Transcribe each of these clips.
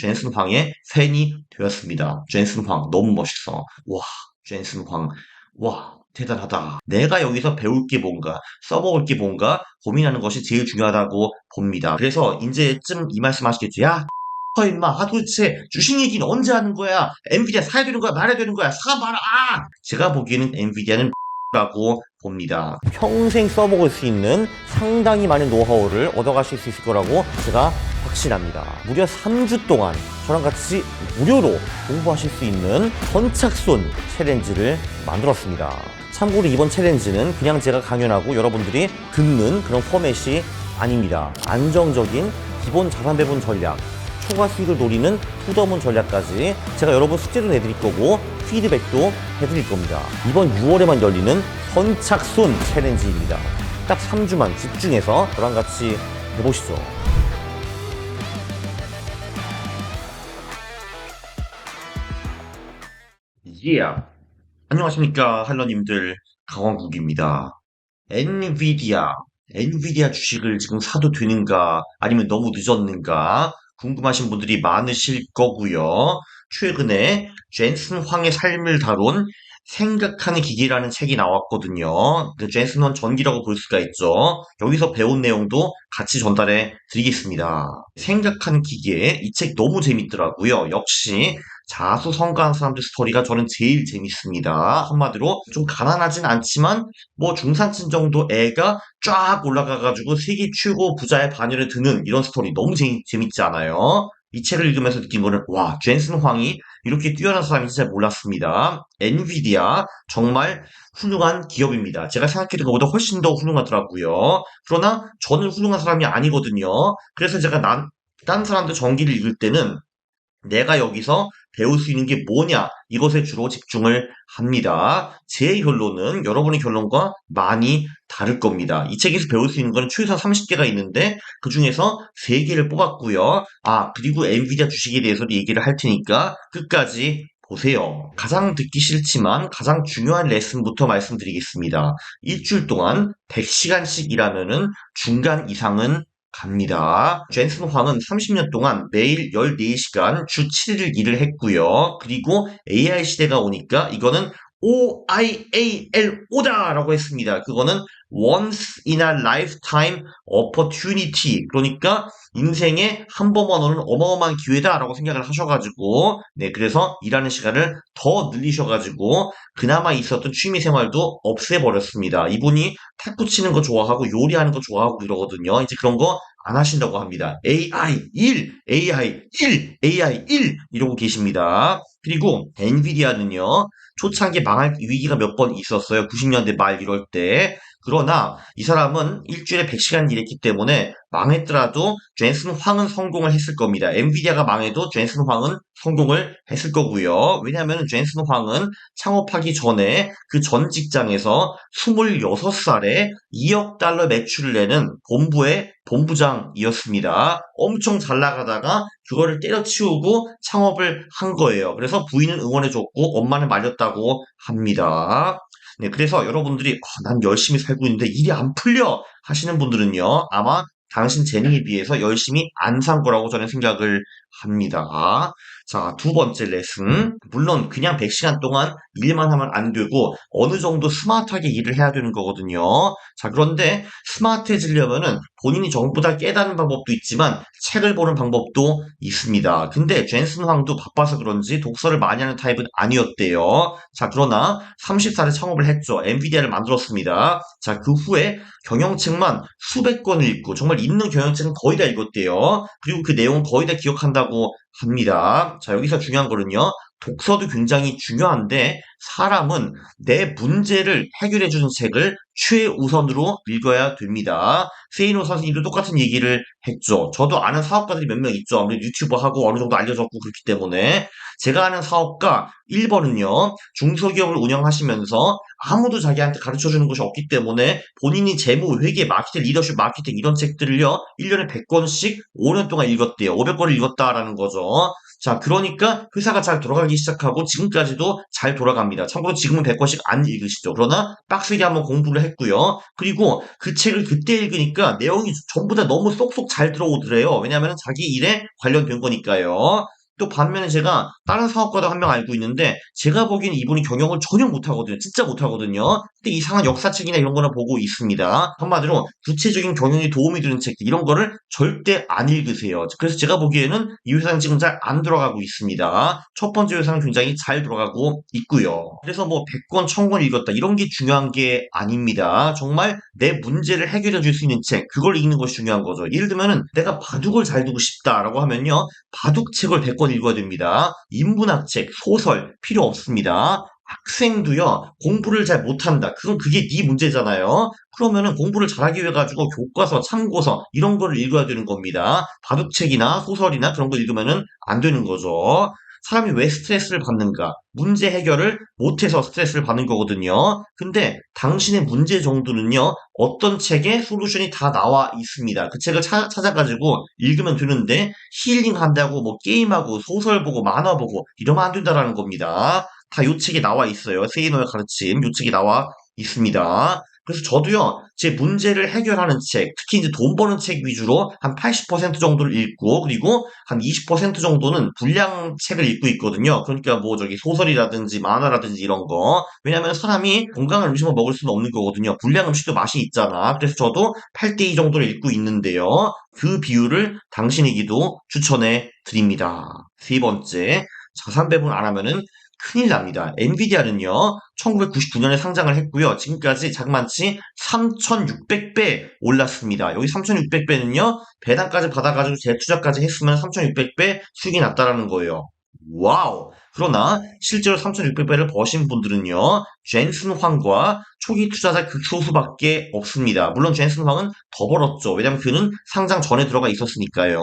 젠슨 황의 팬이 되었습니다. 젠슨 황 너무 멋있어. 와, 젠슨 황. 와, 대단하다. 내가 여기서 배울 게 뭔가, 써먹을 게 뭔가 고민하는 것이 제일 중요하다고 봅니다. 그래서 이제쯤 이 말씀 하시겠죠. 야, 어, 임마. 아, 도대체 주식 얘기는 언제 하는 거야? 엔비디아 사야 되는 거야? 말아야 되는 거야? 사 봐라! 아! 제가 보기에는 엔비디아는 라고 봅니다. 평생 써먹을 수 있는 상당히 많은 노하우를 얻어가실 수 있을 거라고 제가 확신합니다. 무려 3주 동안 저랑 같이 무료로 공부하실 수 있는 선착순 챌린지를 만들었습니다. 참고로 이번 챌린지는 그냥 제가 강연하고 여러분들이 듣는 그런 포맷이 아닙니다. 안정적인 기본 자산 배분 전략, 초과 수익을 노리는 투더문 전략까지 제가 여러분 숙제도 내드릴 거고 피드백도 해드릴 겁니다. 이번 6월에만 열리는 선착순 챌린지입니다. 딱 3주만 집중해서 저랑 같이 해보시죠. Yeah. 안녕하십니까 할러님들 강원국입니다. 엔비디아 엔비디아 주식을 지금 사도 되는가 아니면 너무 늦었는가 궁금하신 분들이 많으실 거고요. 최근에 젠슨 황의 삶을 다룬 생각하는 기계라는 책이 나왔거든요. 그 젠슨 황 전기라고 볼 수가 있죠. 여기서 배운 내용도 같이 전달해 드리겠습니다. 생각하는 기계 이 책 너무 재밌더라고요. 역시 자수 성가한 사람들 스토리가 저는 제일 재밌습니다. 한마디로 좀 가난하진 않지만 뭐 중산층 정도 애가 쫙 올라가가지고 세계 최고 부자의 반열에 드는 이런 스토리 너무 재, 재밌지 않아요? 이 책을 읽으면서 느낀 거는 와 젠슨 황이 이렇게 뛰어난 사람인지 잘 몰랐습니다. 엔비디아 정말 훌륭한 기업입니다. 제가 생각했던 것보다 훨씬 더 훌륭하더라고요. 그러나 저는 훌륭한 사람이 아니거든요. 그래서 제가 난, 딴 사람들 전기를 읽을 때는 내가 여기서 배울 수 있는 게 뭐냐 이것에 주로 집중을 합니다. 제 결론은 여러분의 결론과 많이 다를 겁니다. 이 책에서 배울 수 있는 건 최소 30개가 있는데 그 중에서 3개를 뽑았고요. 아 그리고 엔비디아 주식에 대해서도 얘기를 할 테니까 끝까지 보세요. 가장 듣기 싫지만 가장 중요한 레슨부터 말씀드리겠습니다. 일주일 동안 100시간씩 일하면은 중간 이상은 갑니다. 젠슨 황은 30년 동안 매일 14시간 주 7일 일을 했고요. 그리고 AI 시대가 오니까 이거는 OIALO다 라고 했습니다. 그거는 once in a lifetime opportunity. 그러니까 인생에 한 번만 오는 어마어마한 기회다 라고 생각을 하셔가지고, 네, 그래서 일하는 시간을 더 늘리셔가지고, 그나마 있었던 취미 생활도 없애버렸습니다. 이분이 탁구 치는 거 좋아하고, 요리하는 거 좋아하고 이러거든요. 이제 그런 거 안 하신다고 합니다. AI 1, AI 1, AI 1 이러고 계십니다. 그리고 엔비디아는요, 초창기 망할 위기가 몇 번 있었어요. 90년대 말 이럴 때. 그러나 이 사람은 일주일에 100시간 일했기 때문에 망했더라도 젠슨 황은 성공을 했을 겁니다. 엔비디아가 망해도 젠슨 황은 성공을 했을 거고요. 왜냐하면 젠슨 황은 창업하기 전에 그 전 직장에서 26살에 2억 달러 매출을 내는 본부의 본부장이었습니다. 엄청 잘 나가다가 그거를 때려치우고 창업을 한 거예요. 그래서 부인은 응원해줬고 엄마는 말렸다고 합니다. 네, 그래서 여러분들이 어, 난 열심히 살고 있는데 일이 안 풀려 하시는 분들은요 아마 당신 재능에 비해서 열심히 안 산 거라고 저는 생각을 합니다. 자, 두 번째 레슨. 물론 그냥 100시간 동안 일만 하면 안 되고 어느 정도 스마트하게 일을 해야 되는 거거든요. 자, 그런데 스마트해지려면은 본인이 전부 다 깨닫는 방법도 있지만 책을 보는 방법도 있습니다. 근데 젠슨 황도 바빠서 그런지 독서를 많이 하는 타입은 아니었대요. 자, 그러나 30살에 창업을 했죠. 엔비디아를 만들었습니다. 자, 그 후에 경영책만 수백 권을 읽고 정말 있는 경영책은 거의 다 읽었대요. 그리고 그 내용 거의 다 기억한다고 합니다. 자, 여기서 중요한 거는요. 독서도 굉장히 중요한데 사람은 내 문제를 해결해 주는 책을 최우선으로 읽어야 됩니다. 세이노 선생님도 똑같은 얘기를 했죠. 저도 아는 사업가들이 몇 명 있죠. 아무래도 유튜버 하고 어느 정도 알려졌고 그렇기 때문에 제가 아는 사업가 1번은요. 중소기업을 운영하시면서 아무도 자기한테 가르쳐주는 것이 없기 때문에 본인이 재무, 회계, 마케팅, 리더십, 마케팅 이런 책들을요. 1년에 100권씩 5년 동안 읽었대요. 500권을 읽었다라는 거죠. 자, 그러니까 회사가 잘 돌아가기 시작하고 지금까지도 잘 돌아갑니다. 합니다. 참고로 지금은 100권씩 안 읽으시죠. 그러나 빡세게 한번 공부를 했고요. 그리고 그 책을 그때 읽으니까 내용이 전부 다 너무 쏙쏙 잘 들어오더래요. 왜냐하면 자기 일에 관련된 거니까요. 또 반면에 제가 다른 사업가도 한 명 알고 있는데 제가 보기에는 이분이 경영을 전혀 못하거든요. 진짜 못하거든요. 근데 이상한 역사책이나 이런 거나 보고 있습니다. 한마디로 구체적인 경영에 도움이 되는 책들 이런 거를 절대 안 읽으세요. 그래서 제가 보기에는 이 회사는 지금 잘안 들어가고 있습니다. 첫 번째 회사는 굉장히 잘 들어가고 있고요. 그래서 뭐 100권, 1000권 읽었다 이런 게 중요한 게 아닙니다. 정말 내 문제를 해결해 줄 수 있는 책 그걸 읽는 것이 중요한 거죠. 예를 들면은 내가 바둑을 잘 두고 싶다라고 하면요. 바둑책을 100권 읽어야 됩니다. 인문학책, 소설 필요 없습니다. 학생도요 공부를 잘 못한다. 그건 그게 네 문제잖아요. 그러면은 공부를 잘하기 위해 가지고 교과서, 참고서 이런 거를 읽어야 되는 겁니다. 바둑책이나 소설이나 그런 거 읽으면은 안 되는 거죠. 사람이 왜 스트레스를 받는가? 문제 해결을 못해서 스트레스를 받는 거거든요. 근데 당신의 문제 정도는요, 어떤 책에 솔루션이 다 나와 있습니다. 그 책을 차, 찾아가지고 읽으면 되는데, 힐링 한다고 뭐 게임하고 소설 보고 만화 보고 이러면 안 된다라는 겁니다. 다 요 책에 나와 있어요. 세이노의 가르침, 요 책이 나와 있습니다. 그래서 저도요, 제 문제를 해결하는 책, 특히 이제 돈 버는 책 위주로 한 80% 정도를 읽고, 그리고 한 20% 정도는 불량 책을 읽고 있거든요. 그러니까 뭐 저기 소설이라든지 만화라든지 이런 거. 왜냐면 사람이 건강한 음식을 먹을 수는 없는 거거든요. 불량 음식도 맛이 있잖아. 그래서 저도 8대2 정도를 읽고 있는데요. 그 비율을 당신에게도 추천해 드립니다. 세 번째, 자산 배분 안 하면은 큰일 납니다. 엔비디아는요, 1999년에 상장을 했고요. 지금까지 자그만치 3,600배 올랐습니다. 여기 3,600배는요, 배당까지 받아가지고 재투자까지 했으면 3,600배 수익이 났다라는 거예요. 와우! 그러나 실제로 3,600배를 버신 분들은요, 젠슨 황과 초기 투자자 극소수밖에 없습니다. 물론 젠슨 황은 더 벌었죠. 왜냐면 그는 상장 전에 들어가 있었으니까요.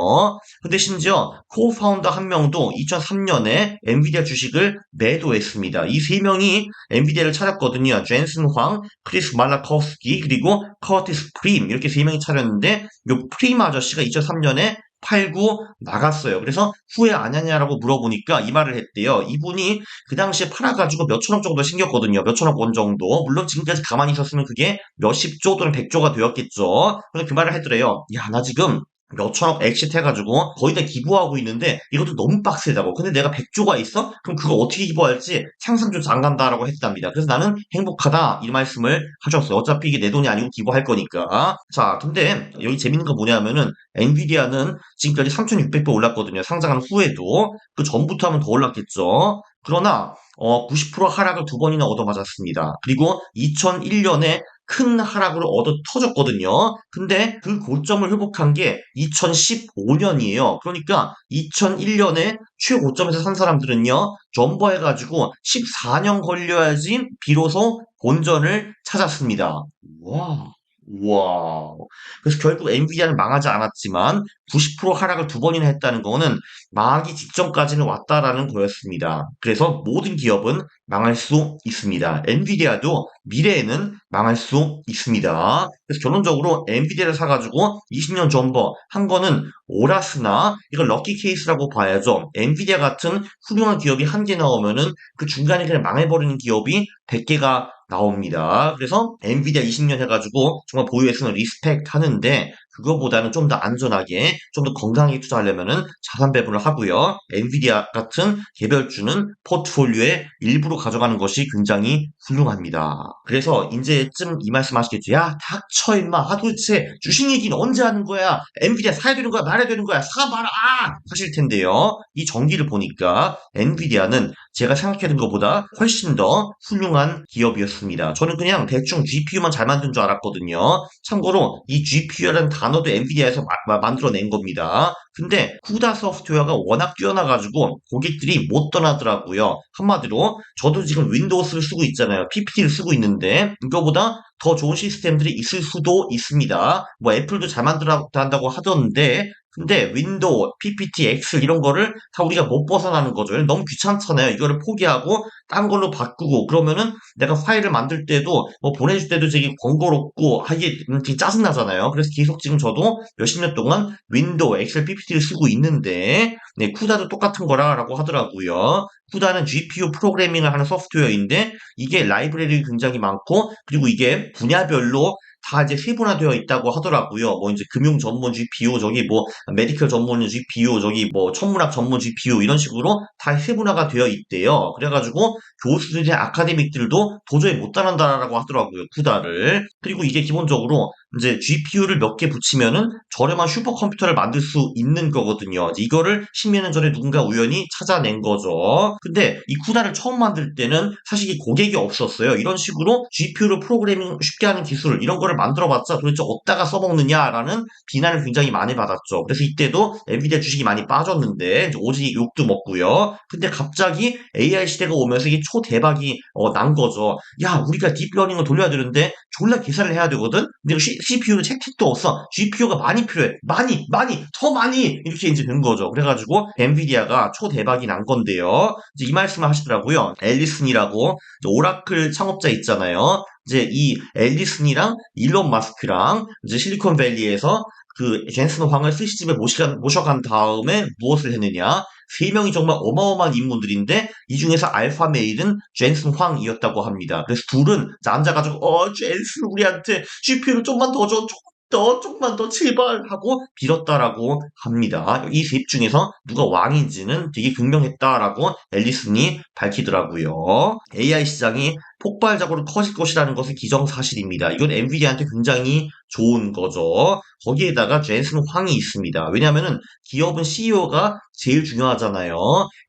근데 심지어 코파운더 한 명도 2003년에 엔비디아 주식을 매도했습니다. 이 세 명이 엔비디아를 차렸거든요. 젠슨 황, 크리스 말라커스키, 그리고 커티스 프림 이렇게 세 명이 차렸는데 요 프림 아저씨가 2003년에 팔고 나갔어요. 그래서 후회 안 하냐라고 물어보니까 이 말을 했대요. 이분이 그 당시에 팔아가지고 몇천억 정도 생겼거든요. 몇천억 원 정도. 물론 지금까지 가만히 있었으면 그게 몇십조 또는 백조가 되었겠죠. 그래서 그 말을 했더래요. 야, 나 지금 몇천억 엑시트 해가지고 거의 다 기부하고 있는데 이것도 너무 빡세다고. 근데 내가 100조가 있어? 그럼 그거 어떻게 기부할지 상상조차 안 간다라고 했답니다. 그래서 나는 행복하다 이 말씀을 하셨어요. 어차피 이게 내 돈이 아니고 기부할 거니까. 자, 근데 여기 재밌는 거 뭐냐면은 엔비디아는 지금까지 3,600배 올랐거든요. 상장한 후에도 그 전부터 하면 더 올랐겠죠. 그러나 어, 90% 하락을 두 번이나 얻어맞았습니다. 그리고 2001년에 큰 하락으로 얻어 터졌거든요. 근데 그 고점을 회복한 게 2015년이에요. 그러니까 2001년에 최고점에서 산 사람들은요, 점버해가지고 14년 걸려야지 비로소 본전을 찾았습니다. 와. 와. 그래서 결국 엔비디아는 망하지 않았지만 90% 하락을 두 번이나 했다는 거는 망하기 직전까지는 왔다라는 거였습니다. 그래서 모든 기업은 망할 수 있습니다. 엔비디아도 미래에는 망할 수 있습니다. 그래서 결론적으로 엔비디아를 사가지고 20년 전버 한 거는 오라스나 이걸 럭키 케이스라고 봐야죠. 엔비디아 같은 훌륭한 기업이 한 개 나오면은 그 중간에 그냥 망해버리는 기업이 100개가 나옵니다. 그래서 엔비디아 20년 해가지고 정말 보유했으면 리스펙트 하는데 그거보다는 좀 더 안전하게, 좀 더 건강하게 투자하려면은 자산 배분을 하고요. 엔비디아 같은 개별주는 포트폴리오에 일부러 가져가는 것이 굉장히 훌륭합니다. 그래서 이제쯤 이 말씀 하시겠죠. 야, 닥쳐 임마. 아 도대체 주식 얘기는 언제 하는 거야? 엔비디아 사야 되는 거야? 말아야 되는 거야? 사봐라! 아! 하실 텐데요. 이 전기를 보니까 엔비디아는 제가 생각했던 것보다 훨씬 더 훌륭한 기업이었습니다. 저는 그냥 대충 GPU만 잘 만든 줄 알았거든요. 참고로 이 GPU라는 단어도 엔비디아에서 마, 만들어낸 겁니다. 근데 쿠다 소프트웨어가 워낙 뛰어나가지고 고객들이 못 떠나더라고요. 한마디로 저도 지금 윈도우스를 쓰고 있잖아요. PPT를 쓰고 있는데 이거보다 더 좋은 시스템들이 있을 수도 있습니다. 뭐 애플도 잘 만들어 한다고 하던데 근데 윈도우, PPT, 엑셀 이런 거를 다 우리가 못 벗어나는 거죠. 너무 귀찮잖아요. 이거를 포기하고 딴 걸로 바꾸고 그러면은 내가 파일을 만들 때도 뭐 보내줄 때도 되게 번거롭고 하기 되게 짜증나잖아요. 그래서 계속 지금 저도 몇십 년 동안 윈도우, 엑셀, PPT를 쓰고 있는데 네, 쿠다도 똑같은 거라고 하더라고요. 쿠다는 GPU 프로그래밍을 하는 소프트웨어인데 이게 라이브러리 굉장히 많고 그리고 이게 분야별로 다 이제 세분화되어 있다고 하더라고요. 뭐 이제 금융 전문 GPU, 저기 뭐 메디컬 전문 GPU, 저기 뭐 천문학 전문 GPU 이런 식으로 다 세분화가 되어 있대요. 그래가지고 교수들이 아카데믹들도 도저히 못 따른다라고 하더라고요. 쿠다를. 그리고 이게 기본적으로 이제 GPU를 몇 개 붙이면은 저렴한 슈퍼컴퓨터를 만들 수 있는 거거든요. 이거를 10몇 년 전에 누군가 우연히 찾아낸 거죠. 근데 이 쿠다를 처음 만들 때는 사실 이 고객이 없었어요. 이런 식으로 GPU를 프로그래밍 쉽게 하는 기술 이런 거를 만들어봤자 도대체 어디다가 써먹느냐라는 비난을 굉장히 많이 받았죠. 그래서 이때도 엔비디아 주식이 많이 빠졌는데 오직 욕도 먹고요. 근데 갑자기 AI 시대가 오면서 이게 초대박이 어, 난 거죠. 야 우리가 딥러닝을 돌려야 되는데 졸라 계산을 해야 되거든. 근데 CPU는 책책도 없어. GPU가 많이 필요해. 많이, 많이, 더 많이 이렇게 이제 된 거죠. 그래가지고 엔비디아가 초대박이 난 건데요. 이제 이 말씀을 하시더라고요. 앨리슨이라고 오라클 창업자 있잖아요. 이제 이 앨리슨이랑 일론 마스크랑 이제 실리콘밸리에서 그 젠슨 황을 스시집에 모셔간, 모셔간 다음에 무엇을 했느냐? 세 명이 정말 어마어마한 인물들인데 이 중에서 알파 메일은 젠슨 황이었다고 합니다. 그래서 둘은 앉아가지고 어 젠슨 우리한테 GPU를 좀만 더 줘, 더 조금만 더 제발 하고 빌었다라고 합니다. 이셋 중에서 누가 왕인지는 되게 극명했다라고 앨리슨이 밝히더라고요. AI 시장이 폭발적으로 커질 것이라는 것은 기정사실입니다. 이건 엔비디아한테 굉장히 좋은 거죠. 거기에다가 젠슨 황이 있습니다. 왜냐하면 기업은 CEO가 제일 중요하잖아요.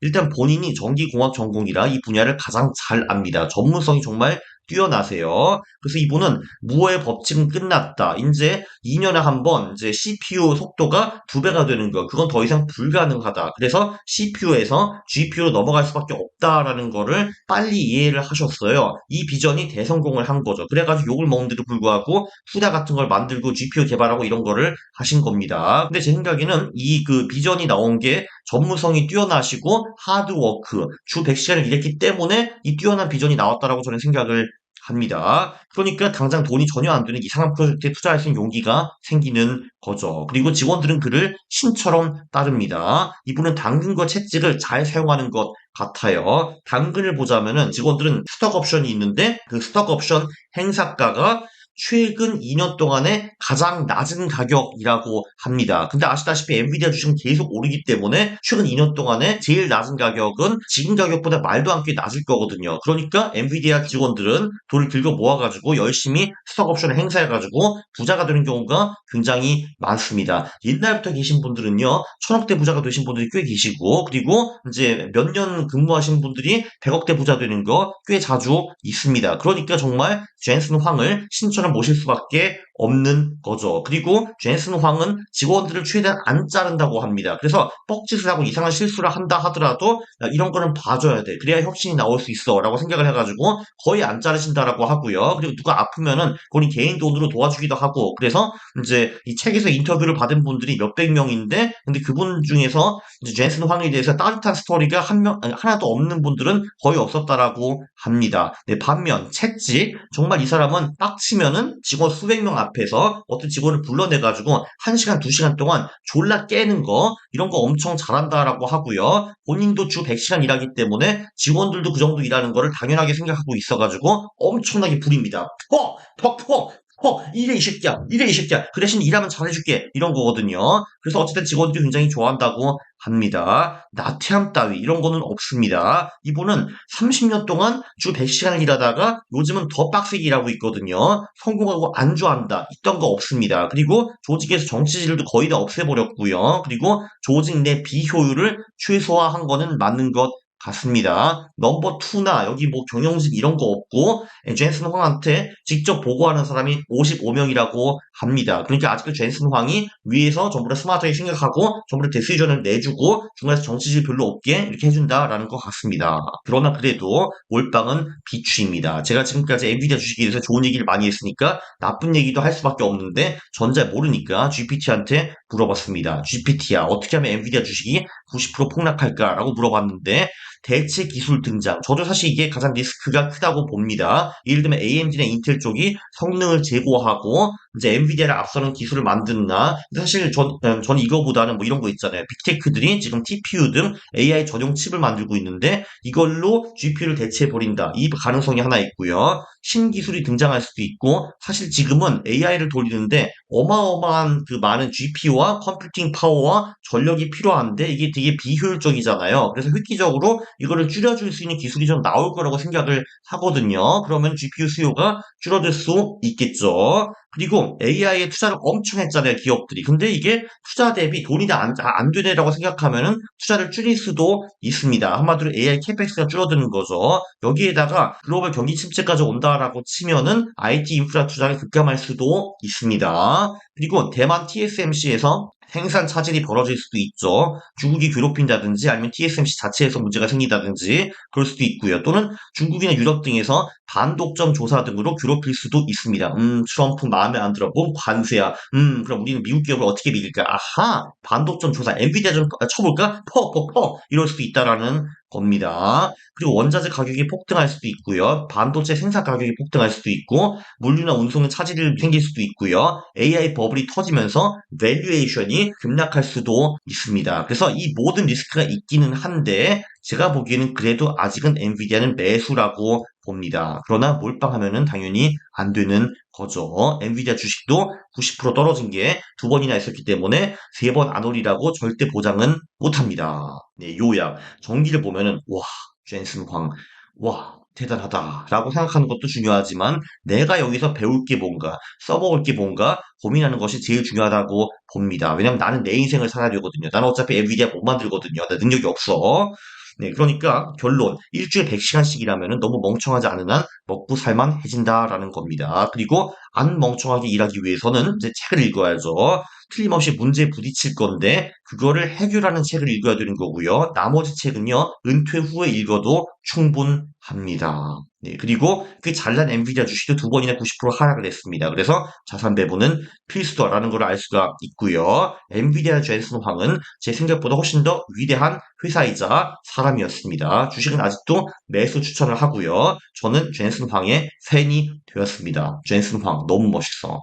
일단 본인이 전기공학 전공이라 이 분야를 가장 잘 압니다. 전문성이 정말 뛰어나세요. 그래서 이분은 무어의 법칙은 끝났다. 이제 2년에 한 번 이제 CPU 속도가 두 배가 되는 거. 그건 더 이상 불가능하다. 그래서 CPU에서 GPU로 넘어갈 수밖에 없다라는 거를 빨리 이해를 하셨어요. 이 비전이 대성공을 한 거죠. 그래가지고 욕을 먹는데도 불구하고 후다 같은 걸 만들고 GPU 개발하고 이런 거를 하신 겁니다. 근데 제 생각에는 이 그 비전이 나온 게 전문성이 뛰어나시고 하드워크, 주 100시간을 일했기 때문에 이 뛰어난 비전이 나왔다라고 저는 생각을 합니다. 그러니까 당장 돈이 전혀 안 되는 이상한 프로젝트에 투자할 수 있는 용기가 생기는 거죠. 그리고 직원들은 그를 신처럼 따릅니다. 이분은 당근과 채찍을 잘 사용하는 것 같아요. 당근을 보자면은 직원들은 스톡 옵션이 있는데 그 스톡 옵션 행사가가 최근 2년 동안에 가장 낮은 가격이라고 합니다. 근데 아시다시피 엔비디아 주식은 계속 오르기 때문에 최근 2년 동안에 제일 낮은 가격은 지금 가격보다 말도 안게 낮을 거거든요. 그러니까 엔비디아 직원들은 돈을 들고 모아가지고 열심히 스톡 옵션을 행사해가지고 부자가 되는 경우가 굉장히 많습니다. 옛날부터 계신 분들은요, 천억대 부자가 되신 분들이 꽤 계시고, 그리고 이제 몇 년 근무하신 분들이 100억대 부자 되는 거 꽤 자주 있습니다. 그러니까 정말 젠슨 황을 신청 사람을 모실 수밖에 없는 거죠. 그리고 젠슨 황은 직원들을 최대한 안 자른다고 합니다. 그래서 뻑짓을 하고 이상한 실수를 한다 하더라도 이런 거는 봐줘야 돼. 그래야 혁신이 나올 수 있어. 라고 생각을 해가지고 거의 안 자르신다라고 하고요. 그리고 누가 아프면은 본인 개인 돈으로 도와주기도 하고 그래서 이제 이 책에서 인터뷰를 받은 분들이 몇백 명인데 근데 그분 중에서 이제 젠슨 황에 대해서 따뜻한 스토리가 한 명, 하나도 없는 분들은 거의 없었다라고 합니다. 네, 반면 책지 정말 이 사람은 빡치면은 직원 수백 명 앞에서 어떤 직원을 불러내가지고 1시간, 2시간 동안 졸라 깨는 거 이런 거 엄청 잘한다라고 하고요. 본인도 주 100시간 일하기 때문에 직원들도 그 정도 일하는 거를 당연하게 생각하고 있어가지고 엄청나게 부립니다. 퍼! 퍼! 퍼! 어, 이래 이 새끼야, 이래 이 새끼야. 그 대신 일하면 잘해줄게. 이런 거거든요. 그래서 어쨌든 직원들이 굉장히 좋아한다고 합니다. 나태함 따위 이런 거는 없습니다. 이분은 30년 동안 주 100시간을 일하다가 요즘은 더 빡세게 일하고 있거든요. 성공하고 안주한다. 있던 거 없습니다. 그리고 조직에서 정치질도 거의 다 없애버렸고요. 그리고 조직 내 비효율을 최소화한 거는 맞는 것 같습니다. 넘버 2나 여기 뭐 경영진 이런 거 없고 젠슨 황한테 직접 보고하는 사람이 55명이라고 합니다. 그러니까 아직도 젠슨 황이 위에서 전부 다 스마트하게 생각하고 전부 다 데시전을 내주고 중간에서 정치질 별로 없게 이렇게 해준다라는 것 같습니다. 그러나 그래도 몰빵은 비추입니다. 제가 지금까지 엔비디아 주식에 대해서 좋은 얘기를 많이 했으니까 나쁜 얘기도 할 수밖에 없는데 전자 모르니까 GPT한테 물어봤습니다. GPT야 어떻게 하면 엔비디아 주식이 90% 폭락할까라고 물어봤는데 대체 기술 등장. 저도 사실 이게 가장 리스크가 크다고 봅니다. 예를 들면 AMD나 인텔 쪽이 성능을 제고하고 이제 엔비디아를 앞서는 기술을 만드나 사실 전, 음, 전 이거보다는 뭐 이런 거 있잖아요. 빅테크들이 지금 TPU 등 AI 전용 칩을 만들고 있는데 이걸로 GPU를 대체해버린다. 이 가능성이 하나 있고요. 신기술이 등장할 수도 있고 사실 지금은 AI를 돌리는데 어마어마한 그 많은 GPU와 컴퓨팅 파워와 전력이 필요한데 이게 되게 비효율적이잖아요. 그래서 획기적으로 이거를 줄여줄 수 있는 기술이 좀 나올 거라고 생각을 하거든요. 그러면 GPU 수요가 줄어들 수 있겠죠. 그리고 AI에 투자를 엄청 했잖아요, 기업들이. 근데 이게 투자 대비 돈이 안, 안 되네라고 생각하면은 투자를 줄일 수도 있습니다. 한마디로 AI 캐펙스가 줄어드는 거죠. 여기에다가 글로벌 경기 침체까지 온다 라고 치면은 IT 인프라 투자가 급감할 수도 있습니다. 그리고 대만 TSMC에서 생산 차질이 벌어질 수도 있죠. 중국이 괴롭힌다든지 아니면 TSMC 자체에서 문제가 생긴다든지 그럴 수도 있고요. 또는 중국이나 유럽 등에서 반독점 조사 등으로 괴롭힐 수도 있습니다. 음, 트럼프 마음에 안 들어. 뭔 관세야. 음, 그럼 우리는 미국 기업을 어떻게 믿을까? 아하, 반독점 조사, 엔비디아 좀 쳐볼까? 퍼, 퍼, 퍼. 이럴 수도 있다라는 겁니다. 그리고 원자재 가격이 폭등할 수도 있고요. 반도체 생산 가격이 폭등할 수도 있고, 물류나 운송에 차질이 생길 수도 있고요. AI 버블이 터지면서 밸류에이션이 급락할 수도 있습니다. 그래서 이 모든 리스크가 있기는 한데, 제가 보기에는 그래도 아직은 엔비디아는 매수라고 봅니다. 그러나 몰빵하면은 당연히 안 되는 거죠. 엔비디아 주식도 90% 떨어진 게 두 번이나 있었기 때문에 세 번 안 오리라고 절대 보장은 못 합니다. 네, 요약. 전기를 보면은, 와, 젠슨 황, 와, 대단하다라고 생각하는 것도 중요하지만 내가 여기서 배울 게 뭔가, 써먹을 게 뭔가 고민하는 것이 제일 중요하다고 봅니다. 왜냐면 나는 내 인생을 살아야 되거든요. 나는 어차피 엔비디아 못 만들거든요. 나 능력이 없어. 네, 그러니까 결론 일주일 100시간씩이라면 너무 멍청하지 않은 한 먹고 살만 해진다라는 겁니다. 그리고 안 멍청하게 일하기 위해서는 이제 책을 읽어야죠. 틀림없이 문제에 부딪힐 건데 그거를 해결하는 책을 읽어야 되는 거고요. 나머지 책은요. 은퇴 후에 읽어도 충분합니다. 네, 그리고 그 잘난 엔비디아 주식도 두 번이나 90% 하락을 했습니다. 그래서 자산 배분은 필수다라는 걸 알 수가 있고요. 엔비디아 젠슨 황은 제 생각보다 훨씬 더 위대한 회사이자 사람이었습니다. 주식은 아직도 매수 추천을 하고요. 저는 젠슨 황의 팬이 되었습니다. 젠슨 황 너무 멋있어.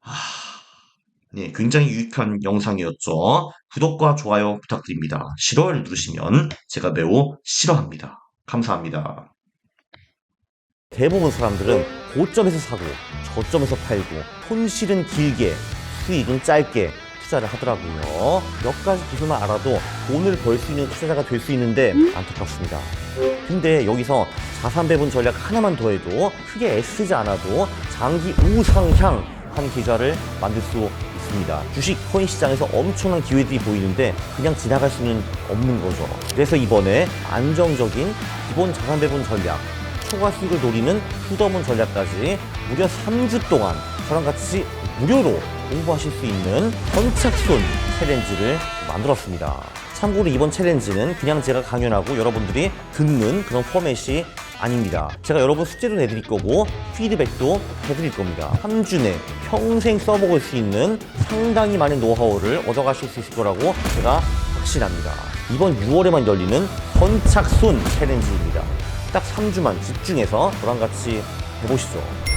하... 네, 굉장히 유익한 영상이었죠. 구독과 좋아요 부탁드립니다. 싫어요를 누르시면 제가 매우 싫어합니다. 감사합니다. 대부분 사람들은 고점에서 사고 저점에서 팔고 손실은 길게 수익은 짧게 투자를 하더라고요. 몇 가지 기술만 알아도 돈을 벌 수 있는 투자자가 될 수 있는데 안타깝습니다. 근데 여기서 자산 배분 전략 하나만 더해도 크게 애쓰지 않아도 장기 우상향한 계좌를 만들 수 있습니다. 주식 코인 시장에서 엄청난 기회들이 보이는데 그냥 지나갈 수는 없는 거죠. 그래서 이번에 안정적인 기본 자산 배분 전략 초과 수익을 노리는 후더문 전략까지 무려 3주 동안 저랑 같이 무료로 공부하실 수 있는 선착순 챌린지를 만들었습니다. 참고로 이번 챌린지는 그냥 제가 강연하고 여러분들이 듣는 그런 포맷이 아닙니다. 제가 여러분 숙제도 내드릴 거고 피드백도 해드릴 겁니다. 3주 내 평생 써먹을 수 있는 상당히 많은 노하우를 얻어가실 수 있을 거라고 제가 확신합니다. 이번 6월에만 열리는 선착순 챌린지입니다. 딱 3주만 집중해서 저랑 같이 해보시죠.